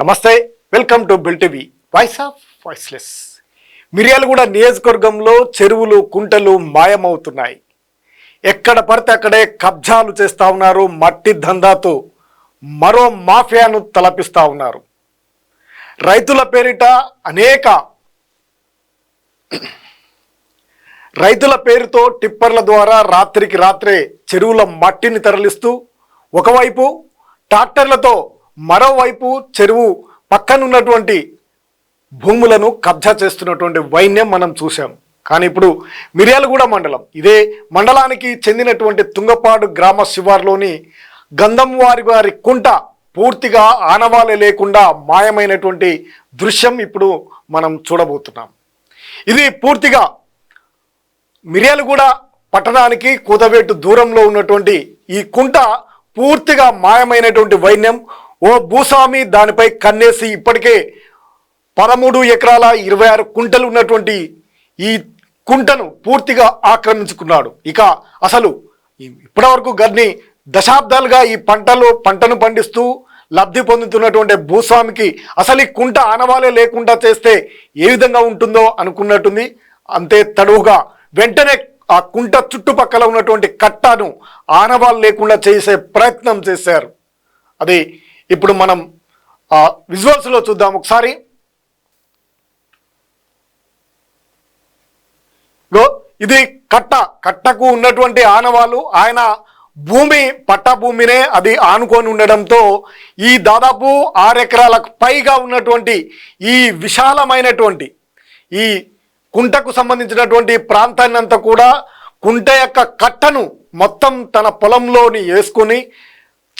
నమస్తే welcome to bill TV. Voice of voiceless. Miryalaguda నియోజకవర్గంలో చెరువులు కుంటలు మాయమవుతున్నాయి. ఎక్కడ పడితే అక్కడే కబ్జాలు చేస్తూ ఉన్నారు మట్టి దందాతో మరో మాఫియాను తలపిస్తా ఉన్నారు. రైతుల పేరిట అనేక రైతుల పేరుతో టిప్పర్ల ద్వారా రాత్రికి రాత్రే చెరువుల మట్టిని తరలిస్తూ ఒకవైపు ట్రాక్టర్లతో మరోవైపు చెరువు పక్కనున్నటువంటి భూములను కబ్జా చేస్తున్నటువంటి వైన్యం మనం చూసాం కానీ ఇప్పుడు మిర్యాలగూడ మండలం ఇదే మండలానికి చెందినటువంటి తుంగపాడు గ్రామ శివార్లోని గంధం వారి వారి కుంట పూర్తిగా ఆనవాలే లేకుండా మాయమైనటువంటి దృశ్యం ఇప్పుడు మనం చూడబోతున్నాం. ఇది పూర్తిగా మిర్యాలగూడ పట్టణానికి కూతవేటు దూరంలో ఉన్నటువంటి ఈ కుంట పూర్తిగా మాయమైనటువంటి వైన్యం ఓ భూస్వామి దానిపై కన్నేసి ఇప్పటికే పదమూడు ఎకరాల ఇరవై ఆరు కుంటలు ఉన్నటువంటి ఈ కుంటను పూర్తిగా ఆక్రమించుకున్నాడు. ఇక అసలు ఇప్పటివరకు గర్ని దశాబ్దాలుగా ఈ పంటలు పంటను పండిస్తూ లబ్ధి పొందుతున్నటువంటి భూస్వామికి అసలు ఈ కుంట ఆనవాలే లేకుండా చేస్తే ఏ విధంగా ఉంటుందో అనుకున్నట్టుంది. అంతే తడువుగా వెంటనే ఆ కుంట చుట్టుపక్కల ఉన్నటువంటి కట్టను ఆనవాలు లేకుండా చేసే ప్రయత్నం చేశారు. అది ఇప్పుడు మనం ఆ విజువల్స్లో చూద్దాం ఒకసారి. గో ఇది కట్ట. కట్టకు ఉన్నటువంటి ఆనవాళ్ళు ఆయన భూమి పట్ట భూమినే అది ఆనుకొని ఉండడంతో ఈ దాదాపు ఆరెకరాలకు పైగా ఉన్నటువంటి ఈ విశాలమైనటువంటి ఈ కుంటకు సంబంధించినటువంటి ప్రాంతాన్ని అంతా కూడా కుంట యొక్క కట్టను మొత్తం తన పొలంలోని వేసుకొని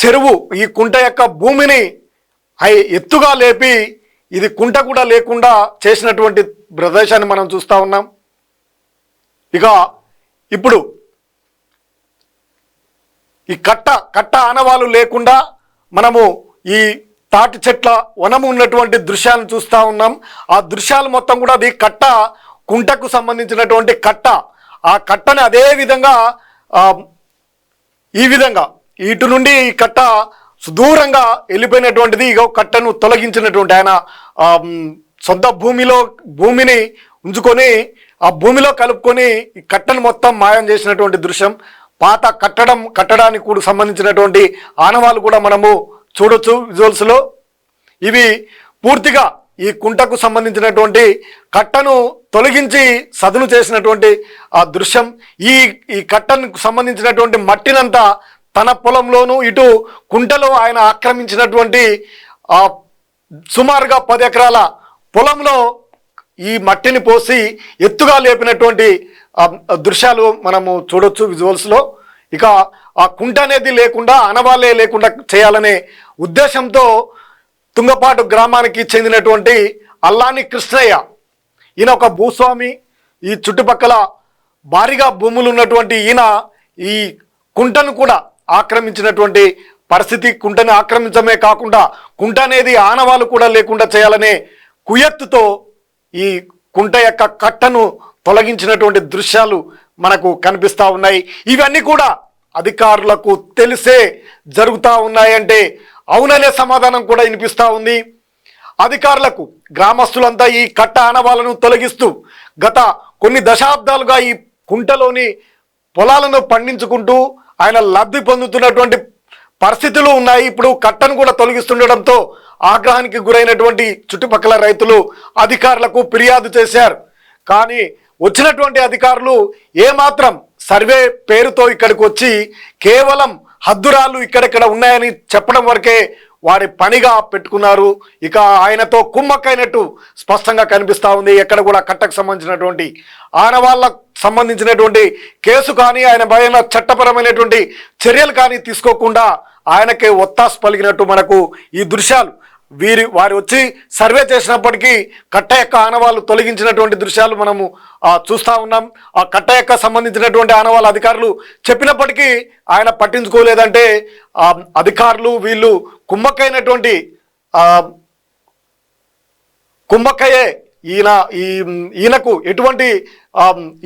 చెరువు ఈ కుంట యొక్క భూమిని హై- ఎత్తుగా లేపి ఇది కుంట కూడా లేకుండా చేసినటువంటి ప్రదేశాన్ని మనం చూస్తూ ఉన్నాం. ఇక ఇప్పుడు ఈ కట్ట కట్ట ఆనవాలు లేకుండా మనము ఈ తాటి చెట్ల వనము ఉన్నటువంటి దృశ్యాలను చూస్తూ ఉన్నాం. ఆ దృశ్యాలు మొత్తం కూడా అది కట్ట కుంటకు సంబంధించినటువంటి కట్ట. ఆ కట్టని అదే విధంగా ఈ విధంగా ఇటు నుండి ఈ కట్ట సుదూరంగా వెళ్ళిపోయినటువంటిది ఇక కట్టను తొలగించినటువంటి ఆయన సొంత భూమిలో భూమిని ఉంచుకొని ఆ భూమిలో కలుపుకొని ఈ కట్టను మొత్తం మాయం చేసినటువంటి దృశ్యం. పాత కట్టడం కట్టడానికి కూడా సంబంధించినటువంటి ఆనవాలు కూడా మనము చూడొచ్చు విజువల్స్లో ఇవి పూర్తిగా ఈ కుంటకు సంబంధించినటువంటి కట్టను తొలగించి సదును చేసినటువంటి ఆ దృశ్యం. ఈ ఈ కట్టను సంబంధించినటువంటి మట్టినంతా తన పొలంలోనూ ఇటు కుంటలో ఆయన ఆక్రమించినటువంటి సుమారుగా పది ఎకరాల పొలంలో ఈ మట్టిని పోసి ఎత్తుగా లేపినటువంటి దృశ్యాలు మనము చూడొచ్చు విజువల్స్లో. ఇక ఆ కుంట అనేది లేకుండా అనవాలే లేకుండా చేయాలనే ఉద్దేశంతో తుంగపాటు గ్రామానికి చెందినటువంటి అల్లాని కృష్ణయ్య ఈయన ఒక భూస్వామి ఈ చుట్టుపక్కల భారీగా భూములు ఉన్నటువంటి ఈయన ఈ కుంటను కూడా ఆక్రమించినటువంటి పరిస్థితి కుంటని ఆక్రమించడమే కాకుండా కుంట అనేది ఆనవాలు కూడా లేకుండా చేయాలనే కుయత్తుతో ఈ కుంట యొక్క కట్టను తొలగించినటువంటి దృశ్యాలు మనకు కనిపిస్తూ ఉన్నాయి. ఇవన్నీ కూడా అధికారులకు తెలిసే జరుగుతూ ఉన్నాయంటే అవుననే సమాధానం కూడా వినిపిస్తూ ఉంది. అధికారులకు గ్రామస్తులంతా ఈ కట్ట ఆనవాలను తొలగిస్తూ గత కొన్ని దశాబ్దాలుగా ఈ కుంటలోని పొలాలను పండించుకుంటూ ఆయన లబ్ధి పొందుతున్నటువంటి పరిస్థితులు ఉన్నాయి. ఇప్పుడు కట్టను కూడా తొలగిస్తుండడంతో ఆగ్రహానికి గురైనటువంటి చుట్టుపక్కల రైతులు అధికారులకు ఫిర్యాదు చేశారు. కానీ వచ్చినటువంటి అధికారులు ఏమాత్రం సర్వే పేరుతో ఇక్కడికి వచ్చి కేవలం హద్దురాలు ఇక్కడెక్కడ ఉన్నాయని చెప్పడం వరకే వారి పనిగా పెట్టుకున్నారు. ఇక ఆయనతో కుమ్మక్కైనట్టు స్పష్టంగా కనిపిస్తూ ఉంది. ఎక్కడ కూడా కట్టకు సంబంధించినటువంటి ఆనవాళ్ళకు సంబంధించినటువంటి కేసు కానీ ఆయన పైన చట్టపరమైనటువంటి చర్యలు కానీ తీసుకోకుండా ఆయనకే ఒత్తాసు పలిగినట్టు మనకు ఈ దృశ్యాలు వీరి వారు వచ్చి సర్వే చేసినప్పటికీ కట్ట యొక్క ఆనవాళ్ళు తొలగించినటువంటి దృశ్యాలు మనము చూస్తూ ఉన్నాం. ఆ కట్ట యొక్క సంబంధించినటువంటి ఆనవాళ్ళ అధికారులు చెప్పినప్పటికీ ఆయన పట్టించుకోలేదంటే అధికారులు వీళ్ళు కుమ్మక్కైనటువంటి ఆ, ఈయన ఈ ఈయనకు ఎటువంటి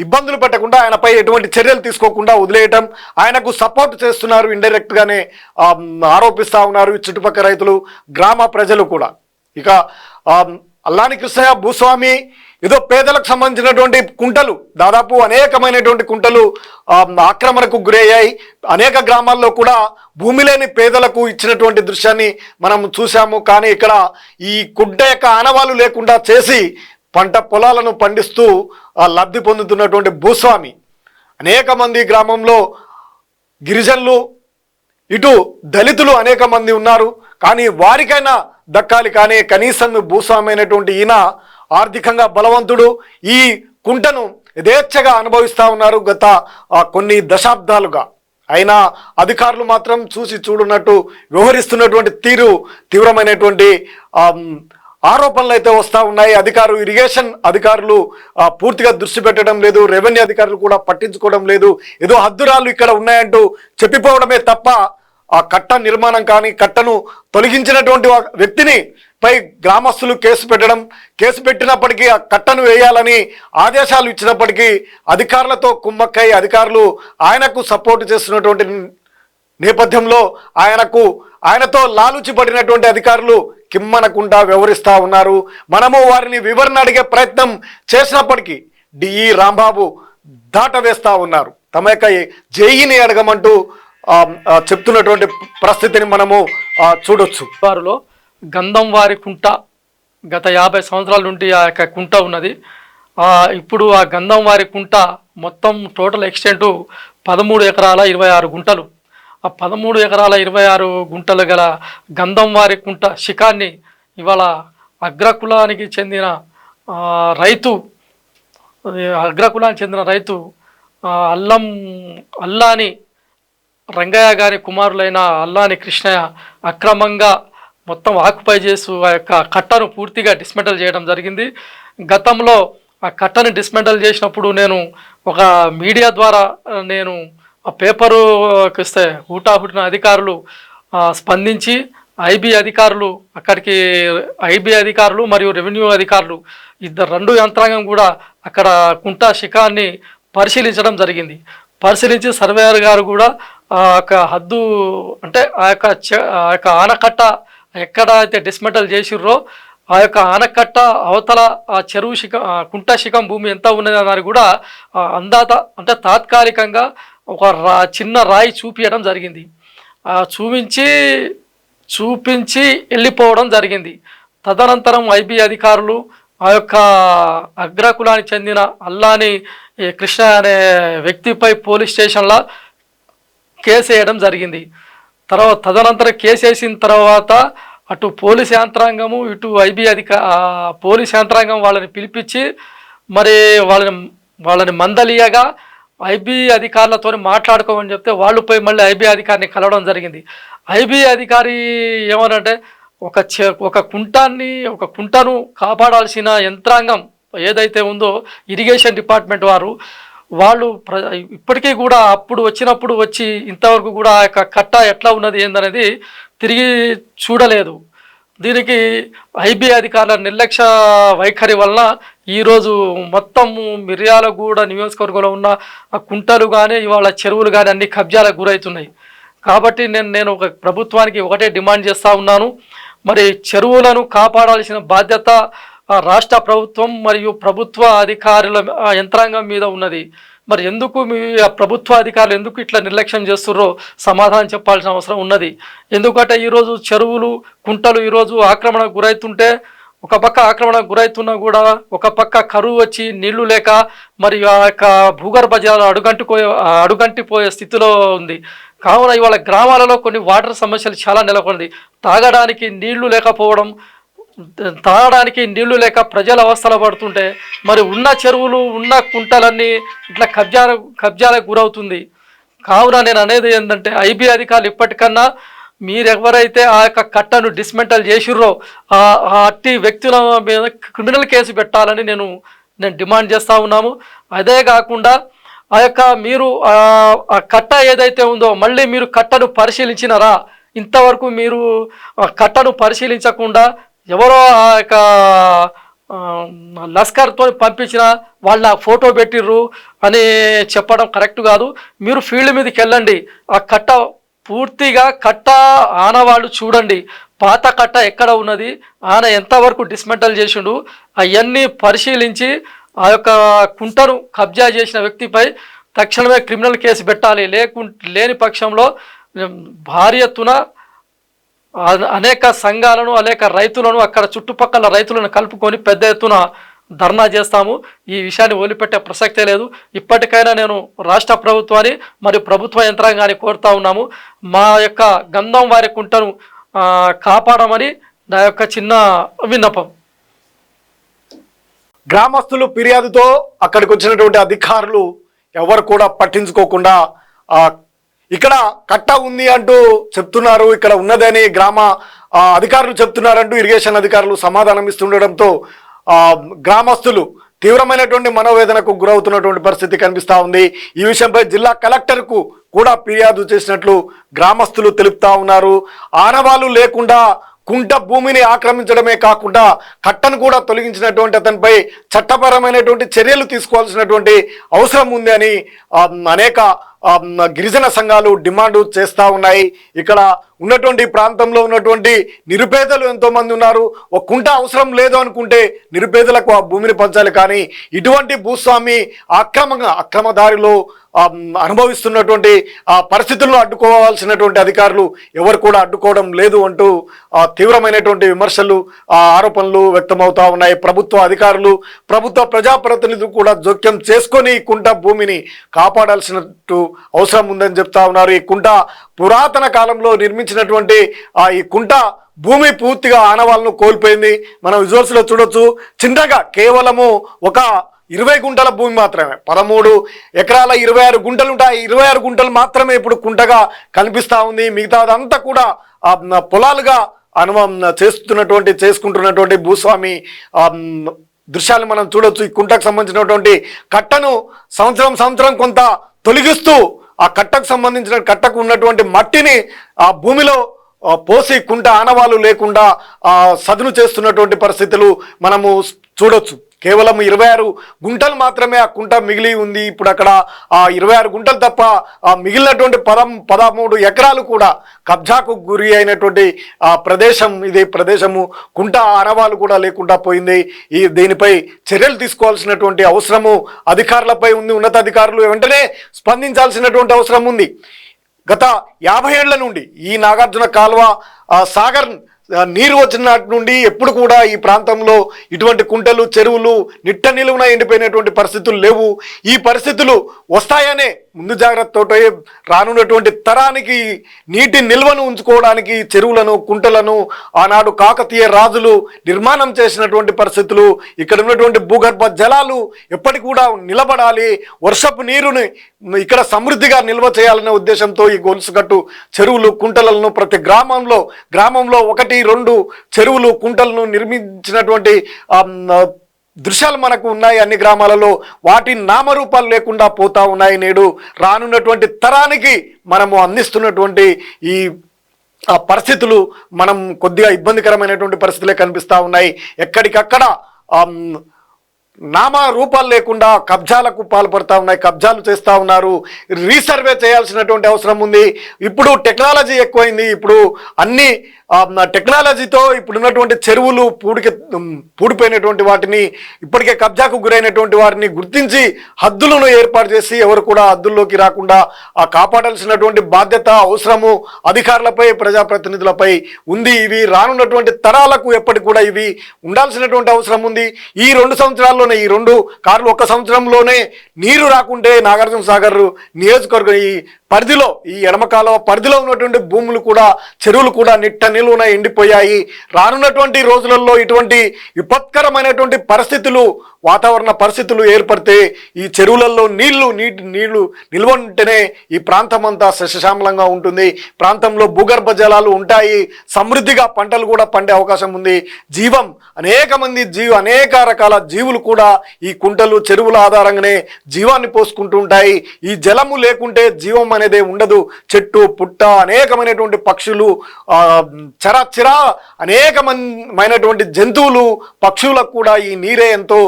ఇబ్బందులు పెట్టకుండా ఆయనపై ఎటువంటి చర్యలు తీసుకోకుండా వదిలేయటం ఆయనకు సపోర్ట్ చేస్తున్నారు ఇండైరెక్ట్గానే ఆరోపిస్తూ ఉన్నారు చుట్టుపక్కల రైతులు గ్రామ ప్రజలు కూడా. ఇక అల్లాని కృష్ణయ్య భూస్వామి ఏదో పేదలకు సంబంధించినటువంటి కుంటలు దాదాపు అనేకమైనటువంటి కుంటలు ఆక్రమణకు గురయ్యాయి. అనేక గ్రామాల్లో కూడా భూమి లేని పేదలకు ఇచ్చినటువంటి దృశ్యాన్ని మనం చూసాము కానీ ఇక్కడ ఈ కుంట యొక్క ఆనవాలు లేకుండా చేసి పంట పొలాలను పండిస్తూ లబ్ధి పొందుతున్నటువంటి భూస్వామి. అనేక మంది గ్రామంలో గిరిజనులు ఇటు దళితులు అనేక మంది ఉన్నారు. కానీ వారికైనా దక్కాలి కానీ కనీసం భూస్వామి అయినటువంటి ఈయన ఆర్థికంగా బలవంతుడు. ఈ కుంటను యథేచ్ఛగా అనుభవిస్తూ ఉన్నారు గత కొన్ని దశాబ్దాలుగా. అయినా అధికారులు మాత్రం చూసి చూడున్నట్టు వ్యవహరిస్తున్నటువంటి తీరు తీవ్రమైనటువంటి ఆరోపణలు అయితే వస్తూ ఉన్నాయి. అధికారులు ఇరిగేషన్ అధికారులు పూర్తిగా దృష్టి పెట్టడం లేదు. రెవెన్యూ అధికారులు కూడా పట్టించుకోవడం లేదు. ఏదో హద్దురాలు ఇక్కడ ఉన్నాయంటూ చెప్పిపోవడమే తప్ప ఆ కట్ట నిర్మాణం కానీ కట్టను తొలగించినటువంటి వ్యక్తిని పై గ్రామస్తులు కేసు పెట్టడం కేసు పెట్టినప్పటికీ ఆ కట్టను వేయాలని ఆదేశాలు ఇచ్చినప్పటికీ అధికారులతో కుమ్మక్కై అధికారులు ఆయనకు సపోర్ట్ చేస్తున్నటువంటి నేపథ్యంలో ఆయనకు ఆయనతో లాలుచి పడినటువంటి అధికారులు కిమ్మనకుండా వ్యవహరిస్తూ ఉన్నారు. మనము వారిని వివరణ అడిగే ప్రయత్నం చేసినప్పటికీ డిఈ రాంబాబు దాటవేస్తూ ఉన్నారు. తమ యొక్క జేఈని అడగమంటూ చెప్తున్నటువంటి పరిస్థితిని మనము చూడొచ్చు. వారిలో గంధం వారి కుంట గత యాభై సంవత్సరాల నుండి ఆ యొక్క కుంట ఉన్నది. ఇప్పుడు ఆ గంధం వారి కుంట మొత్తం టోటల్ ఎక్స్టెంట్ పదమూడు ఎకరాల ఇరవై ఆరు గుంటలు. ఆ పదమూడు ఎకరాల ఇరవై ఆరు గుంటలు గల గంధం వారి కుంట శిఖాన్ని ఇవాళ అగ్రకులానికి చెందిన రైతు అగ్రకులానికి చెందిన రైతు అల్లం అల్లాని రంగయ్య గారి కుమారులైన అల్లాని కృష్ణయ్య అక్రమంగా మొత్తం ఆక్యుపై చేస్తూ ఆ యొక్క కట్టను పూర్తిగా డిస్మెంటల్ చేయడం జరిగింది. గతంలో ఆ కట్టను డిస్మెంటల్ చేసినప్పుడు నేను ఒక మీడియా ద్వారా నేను ఆ పేపరు ఇస్తే హుటాహుటిన అధికారులు స్పందించి ఐబీ అధికారులు అక్కడికి ఐబీ అధికారులు మరియు రెవెన్యూ అధికారులు ఇద్దరు రెండు యంత్రాంగం కూడా అక్కడ కుంటా శిఖాన్ని పరిశీలించడం జరిగింది. పరిశీలించి సర్వేయర్ గారు కూడా ఆ యొక్క హద్దు అంటే ఆ యొక్క చె- ఆ యొక్క ఆనకట్ట ఎక్కడ అయితే డిస్మెంటల్ చేసిర్రో ఆ యొక్క ఆనకట్ట అవతల ఆ చెరువు శిఖ కుంట శిఖం భూమి ఎంత ఉన్నది అన్నది కూడా అందాత అంటే తాత్కాలికంగా ఒక రా చిన్న రాయి చూపించడం జరిగింది. చూపించి చూపించి వెళ్ళిపోవడం జరిగింది. తదనంతరం ఐబీ అధికారులు ఆ యొక్క అగ్రకులానికి చెందిన అల్లాని కృష్ణ అనే వ్యక్తిపై పోలీస్ స్టేషన్లో కేసు వేయడం జరిగింది. తర్వాత తదనంతరం కేసు వేసిన తర్వాత అటు పోలీస్ యంత్రాంగము ఇటు ఐబీ అధిక పోలీస్ యంత్రాంగం వాళ్ళని పిలిపించి మరి వాళ్ళని వాళ్ళని మందలియగా ఐబీ అధికారులతో మాట్లాడుకోమని చెప్తే వాళ్ళు పోయి మళ్ళీ ఐబీ అధికారిని కలవడం జరిగింది. ఐబీ అధికారి ఏమనంటే ఒక చే ఒక కుంటాన్ని ఒక కుంటను కాపాడాల్సిన యంత్రాంగం ఏదైతే ఉందో ఇరిగేషన్ డిపార్ట్మెంట్ వారు వాళ్ళు ప్ర ఇప్పటికీ కూడా అప్పుడు వచ్చినప్పుడు వచ్చి ఇంతవరకు కూడా ఆ యొక్క కట్ట ఎట్లా ఉన్నది ఏందనేది తిరిగి చూడలేదు. దీనికి ఐబీ అధికారుల నిర్లక్ష్య వైఖరి వలన ఈరోజు మొత్తం మిర్యాలగూడ నియోజకవర్గంలో ఉన్న ఆ కుంటలు కానీ ఇవాళ చెరువులు కానీ అన్ని కబ్జాలకు గురవుతున్నాయి కాబట్టి నేను నేను ఒక ప్రభుత్వానికి ఒకటే డిమాండ్ చేస్తూ ఉన్నాను. మరి చెరువులను కాపాడాల్సిన బాధ్యత రాష్ట్ర ప్రభుత్వం మరియు ప్రభుత్వ అధికారుల యంత్రాంగం మీద ఉన్నది. మరి ఎందుకు మీ ప్రభుత్వ అధికారులు ఎందుకు ఇట్లా నిర్లక్ష్యం చేస్తున్నారో సమాధానం చెప్పాల్సిన అవసరం ఉన్నది. ఎందుకంటే ఈరోజు చెరువులు కుంటలు ఈరోజు ఆక్రమణకు గురవుతుంటే ఒక పక్క ఆక్రమణకు గురవుతున్నా కూడా ఒక పక్క కరువు వచ్చి నీళ్ళు లేక మరి ఆ యొక్క భూగర్భ జలాలు అడుగంటిపోయే అడుగంటిపోయే స్థితిలో ఉంది. కావున ఇవాళ గ్రామాలలో కొన్ని వాటర్ సమస్యలు చాలా నెలకొంది. తాగడానికి నీళ్ళు లేకపోవడం తాగడానికి నీళ్ళు లేక ప్రజలు అవస్థలు పడుతుంటే మరి ఉన్న చెరువులు ఉన్న కుంటలన్నీ ఇట్లా కబ్జా కబ్జాలకు గురవుతుంది. కావున నేను అనేది ఏంటంటే ఐబీ అధికారులు ఇప్పటికన్నా మీరెవరైతే ఆ యొక్క కట్టను డిస్మెంటల్ చేసిర్రో ఆ అట్టి వ్యక్తుల మీద క్రిమినల్ కేసు పెట్టాలని నేను నేను డిమాండ్ చేస్తూ ఉన్నాము. అదే కాకుండా ఆ యొక్క మీరు ఆ ఆ కట్ట ఏదైతే ఉందో మళ్ళీ మీరు కట్టను పరిశీలించినారా? ఇంతవరకు మీరు ఆ కట్టను పరిశీలించకుండా ఎవరో ఆ యొక్క లస్కర్తో పంపించిన వాళ్ళ ఫోటో పెట్టిర్రు అని చెప్పడం కరెక్ట్ కాదు. మీరు ఫీల్డ్ మీదకి వెళ్ళండి. ఆ కట్ట పూర్తిగా కట్ట ఆనవాళ్ళు చూడండి. పాత కట్ట ఎక్కడ ఉన్నది? ఆన ఎంతవరకు డిస్మెంటల్ చేసిండు? అవన్నీ పరిశీలించి ఆ యొక్క కుంటను కబ్జా చేసిన వ్యక్తిపై తక్షణమే క్రిమినల్ కేసు పెట్టాలి. లేకు లేని పక్షంలో ఉమ్, భారీ ఎత్తున అనేక సంఘాలను అనేక రైతులను అక్కడ చుట్టుపక్కల రైతులను కలుపుకొని పెద్ద ఎత్తున ధర్నా చేస్తాము. ఈ విషయాన్ని వదిలిపెట్టే ప్రసక్తే లేదు. ఇప్పటికైనా నేను రాష్ట్ర ప్రభుత్వాన్ని మరియు ప్రభుత్వ యంత్రాంగాన్ని కోరుతా ఉన్నాము. మా యొక్క గంధం వారి కుంటను కాపాడమని నా యొక్క చిన్న విన్నపం. గ్రామస్తులు ఫిర్యాదుతో అక్కడికి వచ్చినటువంటి అధికారులు ఎవరు కూడా పట్టించుకోకుండా ఆ, ఇక్కడ కట్ట ఉంది అంటూ చెప్తున్నారు. ఇక్కడ ఉన్నదని గ్రామ అధికారులు చెప్తున్నారంటూ ఇరిగేషన్ అధికారులు సమాధానం ఇస్తుండడంతో గ్రామస్తులు తీవ్రమైనటువంటి మనోవేదనకు గురవుతున్నటువంటి పరిస్థితి కనిపిస్తూ ఉంది. ఈ విషయంపై జిల్లా కలెక్టర్కు కూడా ఫిర్యాదు చేసినట్లు గ్రామస్తులు తెలుపుతా ఉన్నారు. ఆనవాళ్ళు లేకుండా కుంట భూమిని ఆక్రమించడమే కాకుండా కట్టను కూడా తొలగించినటువంటి అతనిపై చట్టపరమైనటువంటి చర్యలు తీసుకోవాల్సినటువంటి అవసరం ఉంది అని అనేక గిరిజన సంఘాలు డిమాండ్ చేస్తూ ఉన్నాయి. ఇక్కడ ఉన్నటువంటి ప్రాంతంలో ఉన్నటువంటి నిరుపేదలు ఎంతోమంది ఉన్నారు. ఒక కుంట అవసరం లేదు అనుకుంటే నిరుపేదలకు ఆ భూమిని పంచాలి. కానీ ఇటువంటి భూస్వామి అక్రమంగా అక్రమ దారిలో అనుభవిస్తున్నటువంటి ఆ పరిస్థితుల్లో అడ్డుకోవాల్సినటువంటి అధికారులు ఎవరు కూడా అడ్డుకోవడం లేదు అంటూ తీవ్రమైనటువంటి విమర్శలు ఆ, ఆరోపణలు వ్యక్తమవుతూ ఉన్నాయి. ప్రభుత్వ అధికారులు ప్రభుత్వ ప్రజాప్రతినిధులు కూడా జోక్యం చేసుకొని కుంట భూమిని కాపాడాల్సినట్టు అవసరం ఉందని చెప్తా ఉన్నారు. ఈ కుంట పురాతన కాలంలో నిర్మించినటువంటి ఆ ఈ కుంట భూమి పూర్తిగా ఆనవాళ్ళను కోల్పోయింది. మనం విజువల్స్లో చూడొచ్చు. చిన్నగా కేవలము ఒక ఇరవై గుంటల భూమి మాత్రమే. పదమూడు ఎకరాల ఇరవై ఆరు గుంటలు ఉంటాయి. ఇరవై ఆరు గుంటలు మాత్రమే ఇప్పుడు కుంటగా కనిపిస్తూ ఉంది. మిగతాదంతా కూడా పొలాలుగా అనుభవం చేస్తున్నటువంటి చేసుకుంటున్నటువంటి భూస్వామి దృశ్యాలు మనం చూడొచ్చు. ఈ కుంటకు సంబంధించినటువంటి కట్టను సంవత్సరం సంవత్సరం కొంత తొలగిస్తూ ఆ కట్టకు సంబంధించిన కట్టకు ఉన్నటువంటి మట్టిని ఆ భూమిలో పోసి కుంట ఆనవాళ్ళు లేకుండా సదును చేస్తున్నటువంటి పరిస్థితులు మనము చూడొచ్చు. కేవలం ఇరవై ఆరు గుంటలు మాత్రమే ఆ కుంట మిగిలి ఉంది. ఇప్పుడు అక్కడ ఆ ఇరవై ఆరు గుంటలు తప్ప ఆ మిగిలినటువంటి పదం పదమూడు ఎకరాలు కూడా కబ్జాకు గురి అయినటువంటి ఆ ప్రదేశం ఇది ప్రదేశము కుంట ఆనవాలు కూడా లేకుండా పోయింది. ఈ దీనిపై చర్యలు తీసుకోవాల్సినటువంటి అవసరము అధికారులపై ఉంది. ఉన్నతాధికారులు వెంటనే స్పందించాల్సినటువంటి అవసరం ఉంది. గత యాభై ఏళ్ళ నుండి ఈ నాగార్జున కాల్వ ఆ, సాగర్ నీరు వచ్చిన నాటి నుండి ఎప్పుడు కూడా ఈ ప్రాంతంలో ఇటువంటి కుంటలు చెరువులు నిట్ట నిలువున ఎండిపోయినటువంటి పరిస్థితులు లేవు. ఈ పరిస్థితులు వస్తాయనే ముందు జాగ్రత్తతో రానున్నటువంటి తరానికి నీటి నిల్వను ఉంచుకోవడానికి చెరువులను కుంటలను ఆనాడు కాకతీయ రాజులు నిర్మాణం చేసినటువంటి పరిస్థితులు ఇక్కడ ఉన్నటువంటి భూగర్భ జలాలు ఎప్పటికి కూడా నిలబడాలి వర్షపు నీరుని ఇక్కడ సమృద్ధిగా నిల్వ చేయాలనే ఉద్దేశంతో ఈ గొలుసుగట్టు చెరువులు కుంటలను ప్రతి గ్రామంలో గ్రామంలో ఒకటి రెండు చెరువులు కుంటలను నిర్మించినటువంటి దృశ్యాలు మనకు ఉన్నాయి అన్ని గ్రామాలలో. వాటి నామరూపాలు లేకుండా పోతా ఉన్నాయి నేడు. రానున్నటువంటి తరానికి మనము అందిస్తున్నటువంటి ఈ ఆ పరిస్థితులు మనం కొద్దిగా ఇబ్బందికరమైనటువంటి పరిస్థితులే కనిపిస్తూ ఉన్నాయి. ఎక్కడికక్కడ నామ రూపాలు లేకుండా కబ్జాలకు పాల్పడతా ఉన్నాయి కబ్జాలు చేస్తూ ఉన్నారు. రీసర్వే చేయాల్సినటువంటి అవసరం ఉంది. ఇప్పుడు టెక్నాలజీ ఎక్కువైంది. ఇప్పుడు అన్ని టెక్నాలజీతో ఇప్పుడున్నటువంటి చెరువులు పూడికి పూడిపోయినటువంటి వాటిని ఇప్పటికే కబ్జాకు గురైనటువంటి వాటిని గుర్తించి హద్దులను ఏర్పాటు చేసి ఎవరు కూడా హద్దుల్లోకి రాకుండా ఆ కాపాడాల్సినటువంటి బాధ్యత అవసరము అధికారులపై ప్రజాప్రతినిధులపై ఉంది. ఇవి రానున్నటువంటి తరాలకు ఎప్పటికి కూడా ఇవి ఉండాల్సినటువంటి అవసరం ఉంది. ఈ రెండు సంవత్సరాల్లోనే ఈ రెండు కార్లు ఒక సంవత్సరంలోనే నీరు రాకుంటే నాగార్జున సాగర్ నియోజకవర్గం ఈ పరిధిలో ఈ ఎడమకాల పరిధిలో ఉన్నటువంటి భూములు కూడా చెరువులు కూడా నిట్ట నిలువున ఎండిపోయాయి. రానున్నటువంటి రోజులలో ఇటువంటి విపత్కరమైనటువంటి పరిస్థితులు వాతావరణ పరిస్థితులు ఏర్పడితే ఈ చెరువులలో నీళ్ళు నీటి నీళ్ళు నిల్వ ఉంటేనే ఈ ప్రాంతం అంతా సస్యశ్యామలంగా ఉంటుంది. ప్రాంతంలో భూగర్భ జలాలు ఉంటాయి. సమృద్ధిగా పంటలు కూడా పండే అవకాశం ఉంది. జీవం అనేక మంది జీవ అనేక రకాల జీవులు కూడా ఈ కుంటలు చెరువుల ఆధారంగానే జీవాన్ని పోసుకుంటూ ఉంటాయి. ఈ జలము లేకుంటే జీవం అనేది ఉండదు. చెట్టు పుట్ట అనేకమైనటువంటి పక్షులు ఆ, అనేకమైనటువంటి జంతువులు పక్షులకు కూడా ఈ నీరే ఎంతో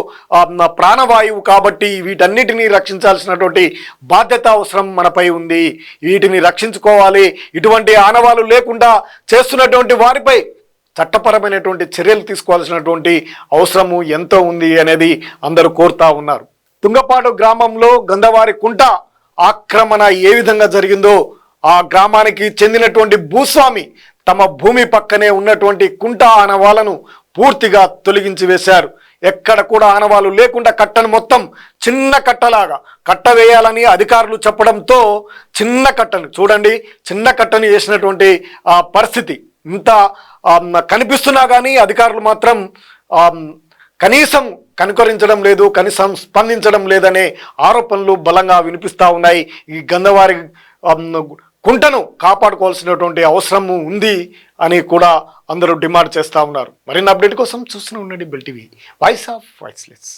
ప్రాణవాయువు కాబట్టి వీటన్నిటినీ రక్షించాల్సినటువంటి బాధ్యత అవసరం మనపై ఉంది. వీటిని రక్షించుకోవాలి. ఇటువంటి ఆనవాలు లేకుండా చేస్తున్నటువంటి వారిపై చట్టపరమైనటువంటి చర్యలు తీసుకోవాల్సినటువంటి అవసరము ఎంతో ఉంది అనేది అందరూ కోరుతా ఉన్నారు. తుంగపాడు గ్రామంలో గంధవారి కుంట ఆక్రమణ ఏ విధంగా జరిగిందో ఆ గ్రామానికి చెందినటువంటి భూస్వామి తమ భూమి పక్కనే ఉన్నటువంటి కుంట ఆనవాలను పూర్తిగా తొలగించి వేశారు. ఎక్కడ కూడా ఆనవాళ్ళు లేకుండా కట్టను మొత్తం చిన్న కట్టలాగా. కట్ట వేయాలని అధికారులు చెప్పడంతో చిన్న కట్టను చూడండి చిన్న కట్టను వేసినటువంటి ఆ పరిస్థితి. ఇంత కనిపిస్తున్నా కానీ అధికారులు మాత్రం కనీసం కనుకరించడం లేదు కనీసం స్పందించడం లేదనే ఆరోపణలు బలంగా వినిపిస్తూ ఉన్నాయి. ఈ గంధవారి కుంటను కాపాడుకోవాల్సినటువంటి అవసరము ఉంది అని కూడా అందరూ డిమాండ్ చేస్తూ ఉన్నారు. మరిన్ని అప్డేట్ కోసం చూస్తూనే ఉండండి bill TV. Voice of voiceless.